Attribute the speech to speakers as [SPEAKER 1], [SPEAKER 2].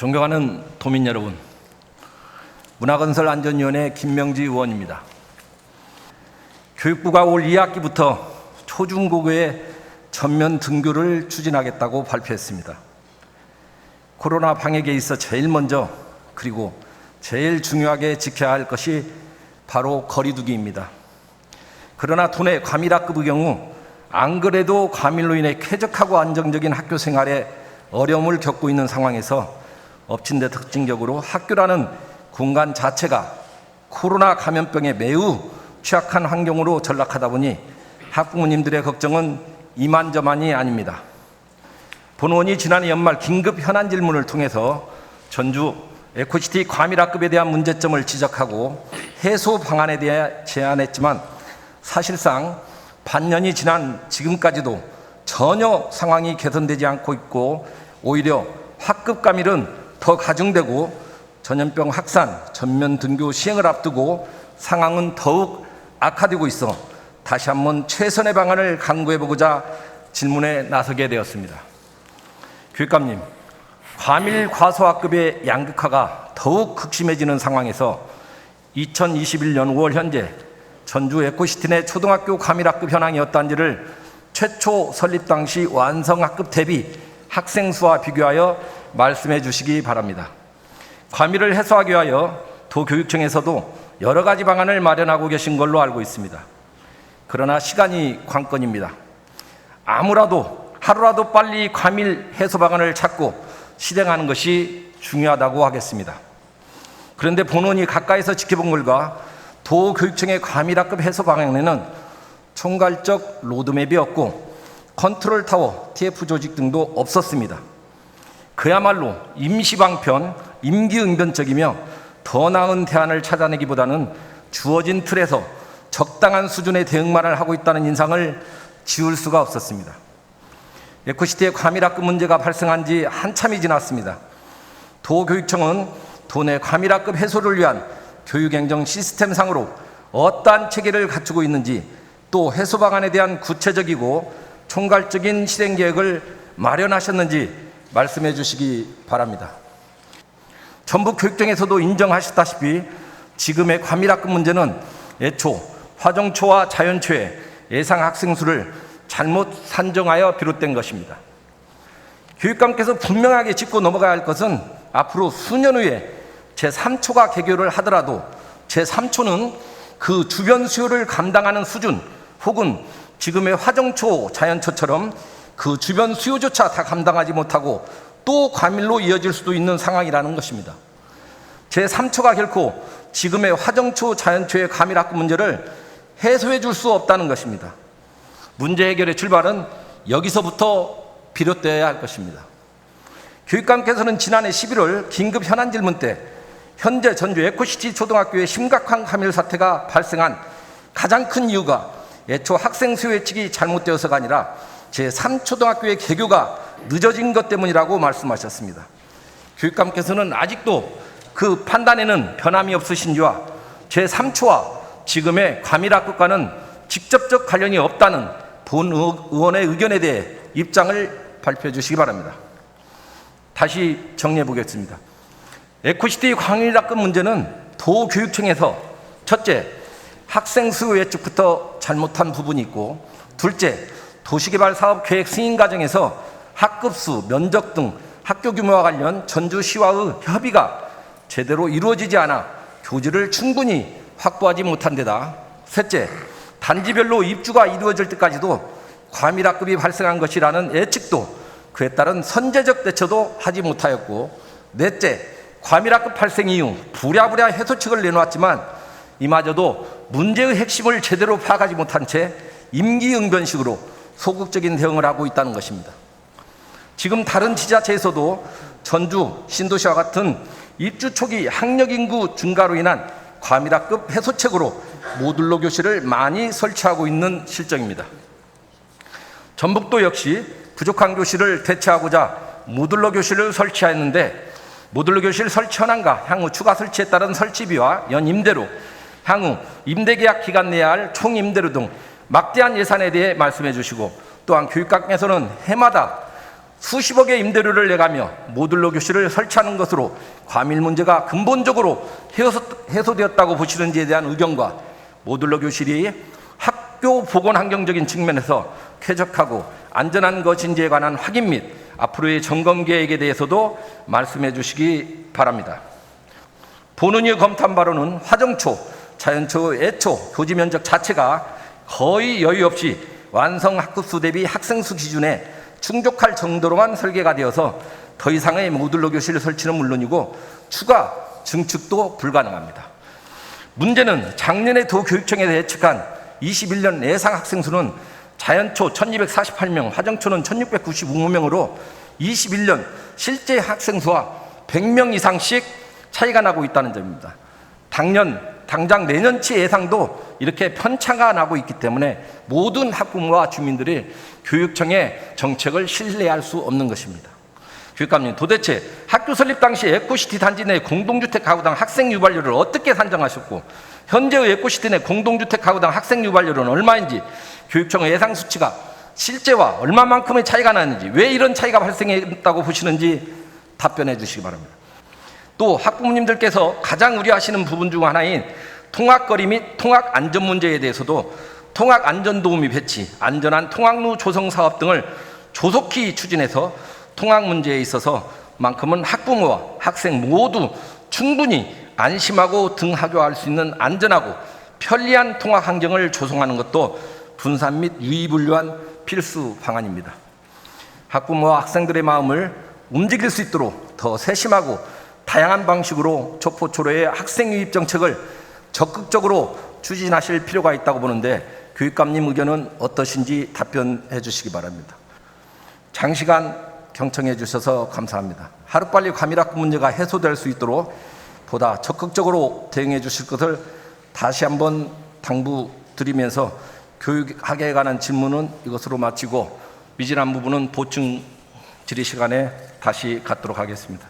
[SPEAKER 1] 존경하는 도민 여러분, 문화건설안전위원회 김명지 의원입니다. 교육부가 올 2학기부터 초중고교의 전면 등교를 추진하겠다고 발표했습니다. 코로나 방역에 있어 제일 먼저 그리고 제일 중요하게 지켜야 할 것이 바로 거리두기입니다. 그러나 도내 과밀학급의 경우 안 그래도 과밀로 인해 쾌적하고 안정적인 학교 생활에 어려움을 겪고 있는 상황에서 엎친 데 특징적으로 학교라는 공간 자체가 코로나 감염병에 매우 취약한 환경으로 전락하다 보니 학부모님들의 걱정은 이만저만이 아닙니다. 본원이 지난해 연말 긴급 현안 질문을 통해서 전주 에코시티 과밀학급에 대한 문제점을 지적하고 해소 방안에 대해 제안했지만 사실상 반년이 지난 지금까지도 전혀 상황이 개선되지 않고 있고 오히려 학급 과밀은 더 가중되고 전염병 확산, 전면 등교 시행을 앞두고 상황은 더욱 악화되고 있어 다시 한번 최선의 방안을 강구해 보고자 질문에 나서게 되었습니다. 교육감님, 과밀 과소학급의 양극화가 더욱 극심해지는 상황에서 2021년 5월 현재 전주 에코시티 내 초등학교 과밀학급 현황이 어떠한지를 최초 설립 당시 완성학급 대비 학생 수와 비교하여 말씀해 주시기 바랍니다. 과밀을 해소하기 위하여 도교육청에서도 여러 가지 방안을 마련하고 계신 걸로 알고 있습니다. 그러나 시간이 관건입니다. 아무라도 하루라도 빨리 과밀 해소 방안을 찾고 실행하는 것이 중요하다고 하겠습니다. 그런데 본원이 가까이서 지켜본 결과 도교육청의 과밀학급 해소 방안에는 총괄적 로드맵이 없고 컨트롤 타워, TF 조직 등도 없었습니다. 그야말로 임시방편, 임기응변적이며 더 나은 대안을 찾아내기보다는 주어진 틀에서 적당한 수준의 대응만을 하고 있다는 인상을 지울 수가 없었습니다. 에코시티의 과밀학급 문제가 발생한 지 한참이 지났습니다. 도교육청은 도내 과밀학급 해소를 위한 교육행정 시스템상으로 어떠한 체계를 갖추고 있는지 또 해소 방안에 대한 구체적이고 총괄적인 실행 계획을 마련하셨는지 말씀해 주시기 바랍니다. 전북 교육청에서도 인정하셨다시피 지금의 과밀학급 문제는 애초 화정초와 자연초의 예상 학생 수를 잘못 산정하여 비롯된 것입니다. 교육감께서 분명하게 짚고 넘어가야 할 것은 앞으로 수년 후에 제3초가 개교를 하더라도 제3초는 그 주변 수요를 감당하는 수준 혹은 지금의 화정초, 자연초처럼 그 주변 수요조차 다 감당하지 못하고 또 과밀로 이어질 수도 있는 상황이라는 것입니다. 제3초가 결코 지금의 화정초, 자연초의 과밀학급 문제를 해소해 줄 수 없다는 것입니다. 문제 해결의 출발은 여기서부터 비롯되어야 할 것입니다. 교육감께서는 지난해 11월 긴급 현안 질문 때 현재 전주 에코시티 초등학교에 심각한 과밀 사태가 발생한 가장 큰 이유가 애초 학생 수요 예측이 잘못되어서가 아니라 제3초등학교의 개교가 늦어진 것 때문이라고 말씀하셨습니다. 교육감께서는 아직도 그 판단에는 변함이 없으신지와 제3초와 지금의 과밀학급과는 직접적 관련이 없다는 본 의원의 의견에 대해 입장을 발표해 주시기 바랍니다. 다시 정리해 보겠습니다. 에코시티 광일학급 문제는 도교육청에서 첫째, 학생 수요 예측부터 잘못한 부분이 있고 둘째, 도시개발 사업 계획 승인 과정에서 학급수, 면적 등 학교 규모와 관련 전주시와의 협의가 제대로 이루어지지 않아 교지를 충분히 확보하지 못한 데다. 셋째, 단지별로 입주가 이루어질 때까지도 과밀학급이 발생한 것이라는 예측도 그에 따른 선제적 대처도 하지 못하였고 넷째, 과밀학급 발생 이후 부랴부랴 해소책을 내놓았지만 이마저도 문제의 핵심을 제대로 파악하지 못한 채 임기응변식으로 소극적인 대응을 하고 있다는 것입니다. 지금 다른 지자체에서도 전주, 신도시와 같은 입주 초기 학력 인구 증가로 인한 과밀학급 해소책으로 모듈러 교실을 많이 설치하고 있는 실정입니다. 전북도 역시 부족한 교실을 대체하고자 모듈러 교실을 설치했는데 모듈러 교실 설치 현황과 향후 추가 설치에 따른 설치비와 연 임대로 향후 임대 계약 기간 내에 할 총 임대료 등 막대한 예산에 대해 말씀해 주시고 또한 교육감께서는 해마다 수십억의 임대료를 내가며 모듈러 교실을 설치하는 것으로 과밀 문제가 근본적으로 해소, 해소 되었다고 보시는지에 대한 의견과 모듈러 교실이 학교 보건 환경적인 측면에서 쾌적하고 안전한 것인지에 관한 확인 및 앞으로의 점검 계획에 대해서도 말씀해 주시기 바랍니다. 본원이 검토한 바로는 화정초, 자연초, 애초 교지 면적 자체가 거의 여유 없이 완성 학급수 대비 학생 수 기준에 충족할 정도로만 설계가 되어서 더 이상의 모듈러 교실 설치는 물론이고 추가 증축도 불가능합니다. 문제는 작년에 도교육청에서 예측한 21년 예상 학생 수는 자연초 1248명, 화정초는 1695명으로 21년 실제 학생 수와 100명 이상씩 차이가 나고 있다는 점입니다. 당년, 당장 내년치 예상도 이렇게 편차가 나고 있기 때문에 모든 학부모와 주민들이 교육청의 정책을 신뢰할 수 없는 것입니다. 교육감님, 도대체 학교 설립 당시 에코시티 단지 내 공동주택 가구당 학생 유발료를 어떻게 산정하셨고 현재의 에코시티 내 공동주택 가구당 학생 유발료는 얼마인지 교육청의 예상 수치가 실제와 얼마만큼의 차이가 나는지 왜 이런 차이가 발생했다고 보시는지 답변해 주시기 바랍니다. 또 학부모님들께서 가장 우려하시는 부분 중 하나인 통학거리 및 통학 안전 문제에 대해서도 통학 안전 도우미 배치, 안전한 통학로 조성 사업 등을 조속히 추진해서 통학 문제에 있어서 만큼은 학부모와 학생 모두 충분히 안심하고 등하교할 수 있는 안전하고 편리한 통학 환경을 조성하는 것도 분산 및 유의분류한 필수 방안입니다. 학부모와 학생들의 마음을 움직일 수 있도록 더 세심하고 다양한 방식으로 초포초로의 학생 유입 정책을 적극적으로 추진하실 필요가 있다고 보는데 교육감님 의견은 어떠신지 답변해 주시기 바랍니다. 장시간 경청해 주셔서 감사합니다. 하루빨리 과밀학급 문제가 해소될 수 있도록 보다 적극적으로 대응해 주실 것을 다시 한번 당부드리면서 교육학에 관한 질문은 이것으로 마치고 미진한 부분은 보충 질의 시간에 다시 갖도록 하겠습니다.